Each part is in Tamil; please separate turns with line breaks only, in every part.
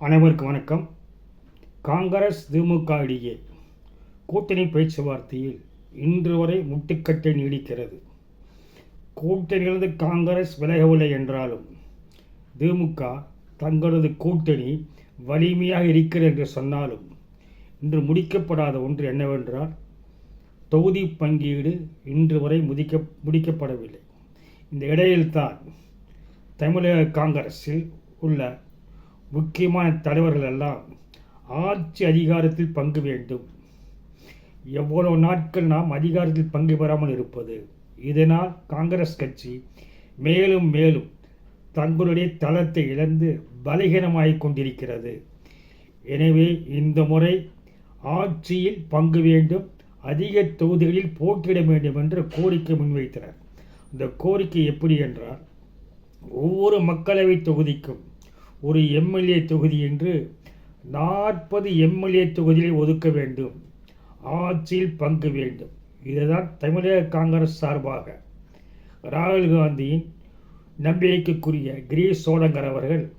அனைவருக்கும் வணக்கம். காங்கிரஸ் திமுக இடையே கூட்டணி பேச்சுவார்த்தையில் இன்று வரை முட்டுக்கட்டை நீடிக்கிறது. கூட்டணியிலிருந்து காங்கிரஸ் விலகவில்லை என்றாலும் திமுக தங்களது கூட்டணி வலிமையாக இருக்கிறது என்று சொன்னாலும் இன்று முடிக்கப்படாத ஒன்று என்னவென்றால் தொகுதி பங்கீடு இன்று வரை முதிக்க முடிக்கப்படவில்லை. இந்த இடையில்தான் தமிழக காங்கிரஸில் உள்ள முக்கியமான தலைவர்கள் எல்லாம் ஆட்சி அதிகாரத்தில் பங்கு வேண்டும். எவ்வளவு நாட்கள் நாம் அதிகாரத்தில் பங்கு பெறாமல் இருப்பது? இதனால் காங்கிரஸ் கட்சி மேலும் மேலும் தங்களுடைய தளத்தை இழந்து பலகீனமாகிக் கொண்டிருக்கிறது. எனவே இந்த முறை ஆட்சியில் பங்கு வேண்டும் அதிக தொகுதிகளில் போட்டியிட வேண்டும் என்ற கோரிக்கை முன்வைத்தனர். இந்த கோரிக்கை எப்படி என்றால் ஒவ்வொரு மக்களவை தொகுதிக்கும் ஒரு எம்எல்ஏ தொகுதி என்று நாற்பது எம்எல்ஏ தொகுதிகளை ஒதுக்க வேண்டும். ஆட்சியில் பங்கு வேண்டும். இதுதான் தமிழக காங்கிரஸ் சார்பாக. ராகுல் காந்தியின் நம்பிக்கைக்குரிய கிரீஷ் சோழங்கர் அவர்கள்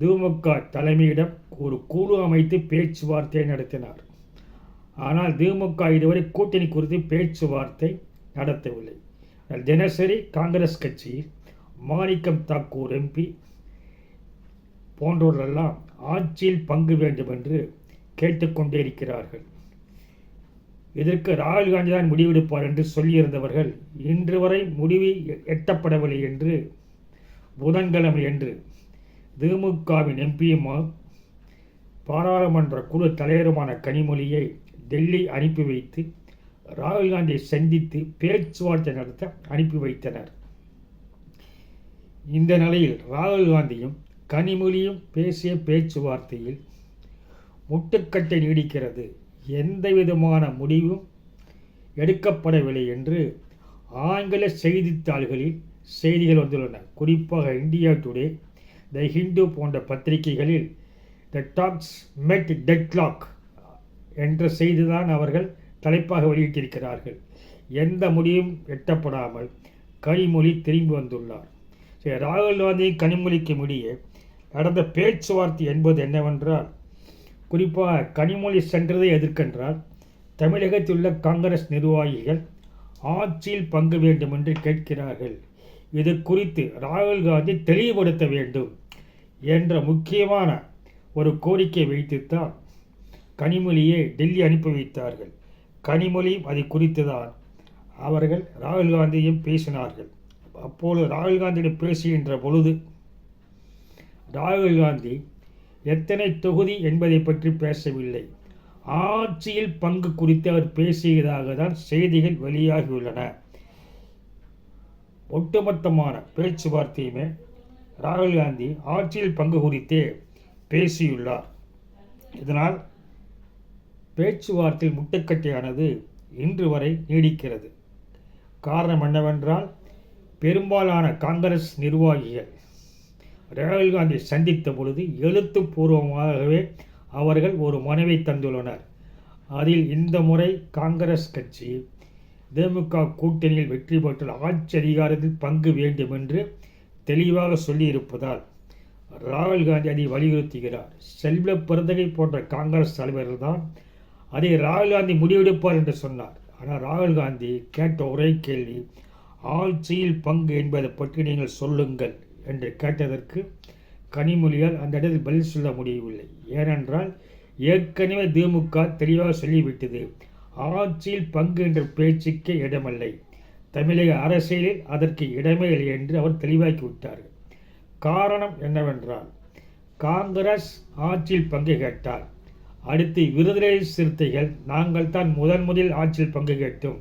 திமுக தலைமையிடம் ஒரு குழு அமைத்து பேச்சுவார்த்தை நடத்தினார். ஆனால் திமுக இதுவரை கூட்டணி குறித்து பேச்சுவார்த்தை நடத்தவில்லை. தினசரி காங்கிரஸ் கட்சியில் மாணிக்கம் தாக்கூர் எம்பி போன்றோரெல்லாம் ஆட்சியில் பங்கு வேண்டும் என்று கேட்டுக்கொண்டே இருக்கிறார்கள். இதற்கு ராகுல் காந்தி தான் முடிவெடுப்பார் என்று சொல்லியிருந்தவர்கள் இன்று வரை முடிவு எட்டப்படவில்லை என்று புதன்கிழமை என்று திமுகவின் எம்பியுமா பாராளுமன்ற குழு தலைவருமான கனிமொழியை டெல்லி அனுப்பி வைத்து ராகுல் காந்தியை சந்தித்து பேச்சுவார்த்தை நடத்த அனுப்பி வைத்தனர். இந்த நிலையில் ராகுல் காந்தியும் கனிமொழியும் பேசிய பேச்சுவார்த்தையில் முட்டுக்கட்டை நீடிக்கிறது. எந்த விதமான முடிவும் எடுக்கப்படவில்லை என்று ஆங்கில செய்தித்தாள்களில் செய்திகள் வந்துள்ளன. குறிப்பாக இந்தியா டுடே த ஹிந்து போன்ற பத்திரிகைகளில் த டாக்ஸ் மெட் டெட்லாக் என்ற செய்திதான் அவர்கள் தலைப்பாக வெளியிட்டிருக்கிறார்கள். எந்த முடிவும் எட்டப்படாமல் கனிமொழி திரும்பி வந்துள்ளார். ராகுல் காந்தி கனிமொழிக்கு முடிய நடந்த பேச்சுவார்த்தை என்பது என்னவென்றால் குறிப்பாக கனிமொழி சென்றதை எதிர்க்கின்றால் தமிழகத்தில் உள்ள காங்கிரஸ் நிர்வாகிகள் ஆட்சியில் பங்கு வேண்டும் என்று கேட்கிறார்கள். இது குறித்து ராகுல் காந்தி தெளிவுபடுத்த வேண்டும் என்ற முக்கியமான ஒரு கோரிக்கை வைத்துத்தான் கனிமொழியை டெல்லி அனுப்பி வைத்தார்கள். கனிமொழியும் அது குறித்து தான் அவர்கள் ராகுல் காந்தியும் பேசினார்கள். அப்போது ராகுல் காந்தியிடம் பேசுகின்ற பொழுது ராகுல் காந்தி எத்தனை தொகுதி என்பதை பற்றி பேசவில்லை. ஆட்சியில் பங்கு குறித்து அவர் பேசியதாக தான் செய்திகள் வெளியாகியுள்ளன. ஒட்டுமொத்தமான பேச்சுவார்த்தையுமே ராகுல் காந்தி ஆட்சியில் பங்கு குறித்தே பேசியுள்ளார். இதனால் பேச்சுவார்த்தையில் முட்டுக்கட்டையானது இன்று வரை நீடிக்கிறது. காரணம் என்னவென்றால் பெரும்பாலான காங்கிரஸ் நிர்வாகிகள் ராகுல் காந்தி சந்தித்த பொழுது எழுத்துப்பூர்வமாகவே அவர்கள் ஒரு மனுவை தந்துள்ளனர். அதில் இந்த முறை காங்கிரஸ் கட்சி திமுக கூட்டணியில் வெற்றி பெற்று ஆட்சி அதிகாரத்தில் பங்கு வேண்டும் என்று தெளிவாக சொல்லியிருப்பதால் ராகுல் காந்தி அதை வலியுறுத்துகிறார். செல்வ பிறந்தகை போன்ற காங்கிரஸ் தலைவர்கள் தான் அதை ராகுல் காந்தி முடிவெடுப்பார் என்று சொன்னார். ஆனால் ராகுல் காந்தி கேட்ட ஒரே கேள்வி ஆட்சியில் பங்கு என்பதை பற்றி நீங்கள் சொல்லுங்கள் என்று கேட்டதற்கு கனிமொழியால் அந்த இடத்தில் பதில் சொல்ல முடியவில்லை. ஏனென்றால் ஏற்கனவே திமுக தெளிவாக சொல்லிவிட்டது ஆட்சியில் பங்கு என்ற பேச்சுக்கு இடமில்லை. தமிழக அரசியலில் அதற்கு இடமே இல்லை என்று அவர் தெளிவாக்கி விட்டார் காரணம் என்னவென்றால் காங்கிரஸ் ஆட்சியில் பங்கு கேட்டால் அடுத்து விருதுரை சிறுத்தைகள் நாங்கள் தான் முதன் முதலில் ஆட்சியில் பங்கு கேட்டோம்.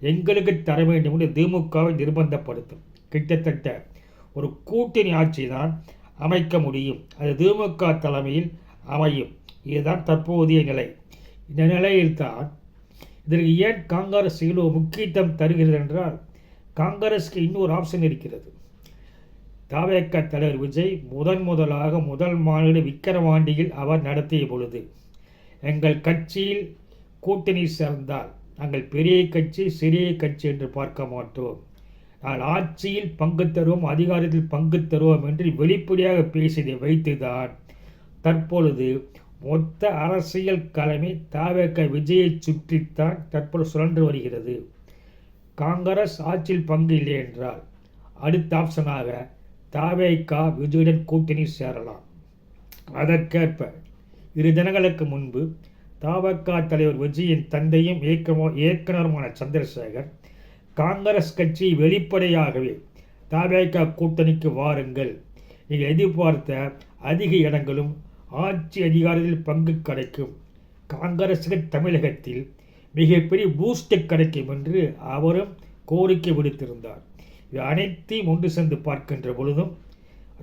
எங்களுக்கு தர வேண்டும் என்று திமுகவை நிர்பந்தப்படுத்தும். கிட்டத்தட்ட ஒரு கூட்டணி ஆட்சி தான் அமைக்க முடியும். அது திமுக தலைமையில் அமையும். இதுதான் தற்போதைய நிலை. இந்த நிலையில்தான் இதற்கு ஏன் காங்கிரஸ் இவ்வளோ முக்கியத்துவம் தருகிறது என்றால் காங்கிரஸுக்கு இன்னொரு ஆப்ஷன் இருக்கிறது. தாவேக்க தலைவர் விஜய் முதன் முதலாக முதல் மாநில விக்கிரவாண்டியில் அவர் நடத்திய பொழுது எங்கள் கட்சியில் கூட்டணி சேர்ந்தால் நாங்கள் பெரிய கட்சி சிறிய கட்சி என்று பார்க்க மாட்டோம். நான் ஆட்சியில் பங்கு தருவோம் அதிகாரத்தில் பங்கு தருவோம் என்று வெளிப்படையாக பேசியதை வைத்துதான் தற்பொழுது மொத்த அரசியல் தலைமை தாவேக்க விஜயை சுற்றித்தான் தற்பொழுது சுழன்று வருகிறது. காங்கிரஸ் ஆட்சியில் பங்கு இல்லை என்றால் அடுத்த ஆப்ஷனாக தாவேக்கா விஜயுடன் கூட்டணி சேரலாம். அதற்கேற்ப இரு தினங்களுக்கு முன்பு தாவக்கா தலைவர் விஜயின் தந்தையும் இயக்கமோ இயக்குனருமான சந்திரசேகர் காங்கிரஸ் கட்சி வெளிப்படையாகவே தாவேக்கா கூட்டணிக்கு வாருங்கள். நீங்கள் எதிர்பார்த்த அதிக இடங்களும் ஆட்சி அதிகாரத்தில் பங்கு கிடைக்கும். காங்கிரஸுக்கு தமிழகத்தில் மிகப்பெரிய பூஸ்ட் கிடைக்கும் என்று அவரும் கோரிக்கை விடுத்திருந்தார். இது அனைத்தையும் ஒன்று சேர்ந்து பார்க்கின்ற பொழுதும்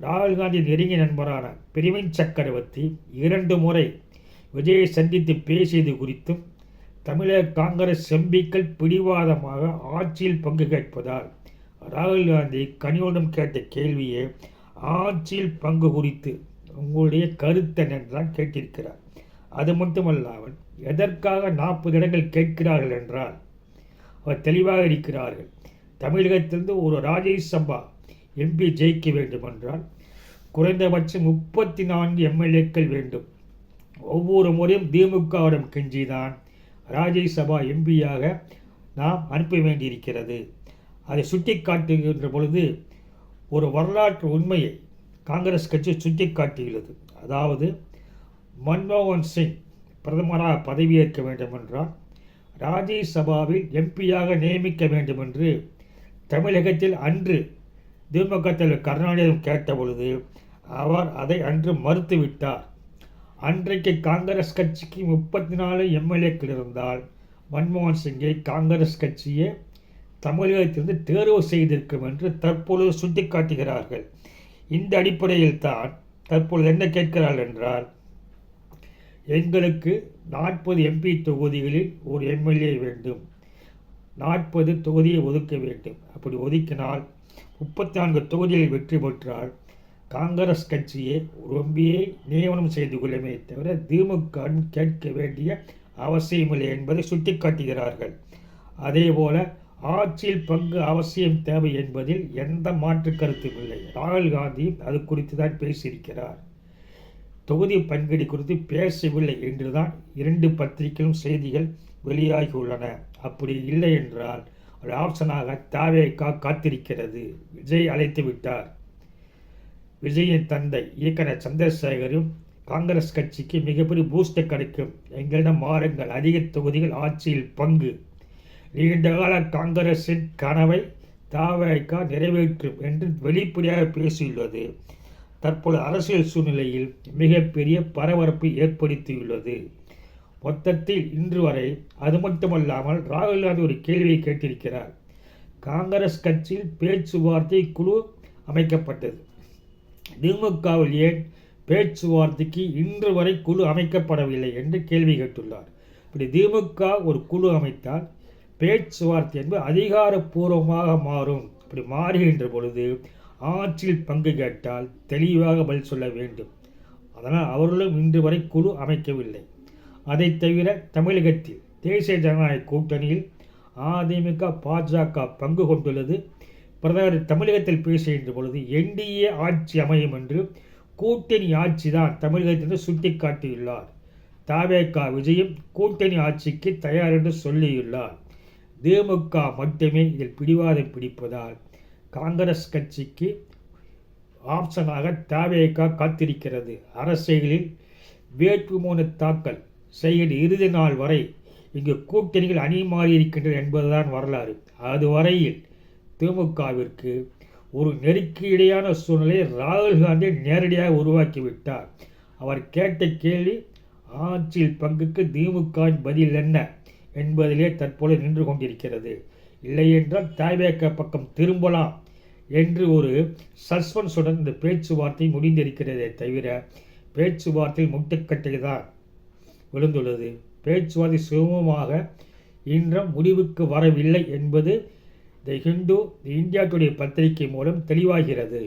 ராகுல் காந்தி நெருங்கிய நண்பரான பிரிவின் சக்கரவர்த்தி இரண்டு முறை விஜயை சந்தித்து பேசியது குறித்தும் தமிழக காங்கிரஸ் எம்பிக்கள் பிடிவாதமாக ஆட்சியில் பங்கு கேட்பதால் ராகுல் காந்தி கனியோடும் கேட்ட கேள்வியே ஆட்சியில் பங்கு குறித்து உங்களுடைய கருத்து என்றுதான் கேட்டிருக்கிறார். அது மட்டுமல்லாமல் எதற்காக நாற்பது இடங்கள் கேட்கிறார்கள் என்றால் அவர் தெளிவாக இருக்கிறார்கள். தமிழகத்திலிருந்து ஒரு ராஜேஷ் சபா எம்பி ஜெயிக்க வேண்டுமென்றால் குறைந்தபட்சம் முப்பத்தி நான்கு எம்எல்ஏக்கள் வேண்டும். ஒவ்வொரு முறையும் திமுகவிடம் கெஞ்சிதான். ராஜ்யசபா எம்பியாக நாம் அனுப்ப வேண்டியிருக்கிறது. அதை சுட்டி காட்டுகின்ற பொழுது ஒரு வரலாற்று உண்மையை காங்கிரஸ் கட்சி சுட்டி காட்டியுள்ளது அதாவது மன்மோகன் சிங் பிரதமராக பதவியேற்க வேண்டுமென்றால் ராஜ்யசபாவில் எம்பியாக நியமிக்க வேண்டுமென்று தமிழகத்தில் அன்று திமுக தலைவர் கருணாநிதியும் கேட்டபொழுது அவர் அதை அன்று மறுத்துவிட்டார். அன்றைக்கு காங்கிரஸ் கட்சிக்கு முப்பத்தி நாலு எம்எல்ஏக்கள் இருந்தால் மன்மோகன் சிங்கை காங்கிரஸ் கட்சியே தமிழகத்திலிருந்து தேர்வு செய்திருக்கும் என்று தற்பொழுது சுட்டிக்காட்டுகிறார்கள். இந்த அடிப்படையில் தான் தற்பொழுது என்ன கேட்கிறார்கள் என்றால் எங்களுக்கு நாற்பது எம்பி தொகுதிகளில் ஒரு எம்எல்ஏ வேண்டும். நாற்பது தொகுதியை ஒதுக்க வேண்டும். அப்படி ஒதுக்கினால் முப்பத்தி நான்கு தொகுதிகளில் வெற்றி பெற்றால் காங்கிரஸ் கட்சியை ரொம்பியே நியமனம் செய்து கொள்ளுமே தவிர திமுக கேட்க வேண்டிய அவசியமில்லை என்பதை சுட்டிக்காட்டுகிறார்கள். அதேபோல ஆட்சியில் பங்கு அவசியம் தேவை என்பதில் எந்த மாற்று கருத்தும் இல்லை. ராகுல் காந்தி அது குறித்து தான் பேசியிருக்கிறார். தொகுதி பங்கீடு குறித்து பேசவில்லை என்றுதான் இரண்டு பத்திரிகைகளும் செய்திகள் வெளியாகியுள்ளன. அப்படி இல்லை என்றால் ஒரு ஆப்ஷனாக தாவேக்கா காத்திருக்கிறது. விஜய் அழைத்து விட்டார். விஜயின் தந்தை இயக்குனர் சந்திரசேகரும் காங்கிரஸ் கட்சிக்கு மிகப்பெரிய பூஸ்டர் கிடைக்கும். எங்களிடம் மாறுங்கள் அதிக தொகுதிகள் ஆட்சியில் பங்கு. நீண்டகால காங்கிரஸின் கனவை தாவேக்கா நிறைவேற்றும் என்று வெளிப்படையாக பேசியுள்ளது. தற்போது அரசியல் சூழ்நிலையில் மிகப்பெரிய பரபரப்பை ஏற்படுத்தியுள்ளது. மொத்தத்தில் இன்று வரை அது மட்டுமல்லாமல் ராகுல் காந்தி ஒரு கேள்வியை கேட்டிருக்கிறார். காங்கிரஸ் கட்சியில் பேச்சுவார்த்தை குழு அமைக்கப்பட்டது. திமுகவில் ஏன் பேச்சுவார்த்தைக்கு இன்று வரை குழு அமைக்கப்படவில்லை என்று கேள்வி கேட்டுள்ளார். இப்படி திமுக ஒரு குழு அமைத்தால் பேச்சுவார்த்தை என்பது அதிகாரப்பூர்வமாக மாறும். இப்படி மாறுகின்ற பொழுது ஆட்சியில் பங்கு கேட்டால் தெளிவாக பதில் சொல்ல வேண்டும். அதனால் அவர்களும் இன்று வரை குழு அமைக்கவில்லை. அதை தவிர தமிழகத்தில் தேசிய ஜனநாயக கூட்டணியில் அதிமுக பாஜக பங்கு கொண்டுள்ளது. பிரதமர் தமிழகத்தில் பேசுகின்ற பொழுது என்டிஏ ஆட்சி அமையும் என்று கூட்டணி ஆட்சி தான் தமிழகத்திலிருந்து சுட்டிக்காட்டியுள்ளார். தாவேகா விஜயம் கூட்டணி ஆட்சிக்கு தயார் என்று சொல்லியுள்ளார். திமுக மட்டுமே இதில் பிடிவாதம் பிடிப்பதால் காங்கிரஸ் கட்சிக்கு ஆப்ஷனாக தாவேகா காத்திருக்கிறது. அரசியலில் வேட்புமனு தாக்கல் செய்ய இறுதி நாள் வரை இங்கு கூட்டணிகள் அணி மாறியிருக்கின்றன என்பதுதான் வரலாறு. அதுவரையில் திமுகவிற்கு ஒரு நெருக்கடியான சூழ்நிலையை ராகுல் காந்தி நேரடியாக உருவாக்கிவிட்டார். அவர் கேட்ட கேள்வி ஆட்சியில் பங்குக்கு திமுகவின் பதில் என்ன என்பதிலே தற்போது நின்று கொண்டிருக்கிறது. இல்லையென்றால் தாய்வேக்க பக்கம் திரும்பலாம் என்று ஒரு சஸ்பென்ஸுடன் இந்த பேச்சுவார்த்தை முடிந்திருக்கிறதே தவிர பேச்சுவார்த்தையில் முட்டுக்கட்டை தான் விழுந்துள்ளது. பேச்சுவார்த்தை சுகமமாக இன்றும் முடிவுக்கு வரவில்லை என்பது த ஹிந்து இந்தியா டுடே பத்திரிகை மூலம் தெளிவாகிறது.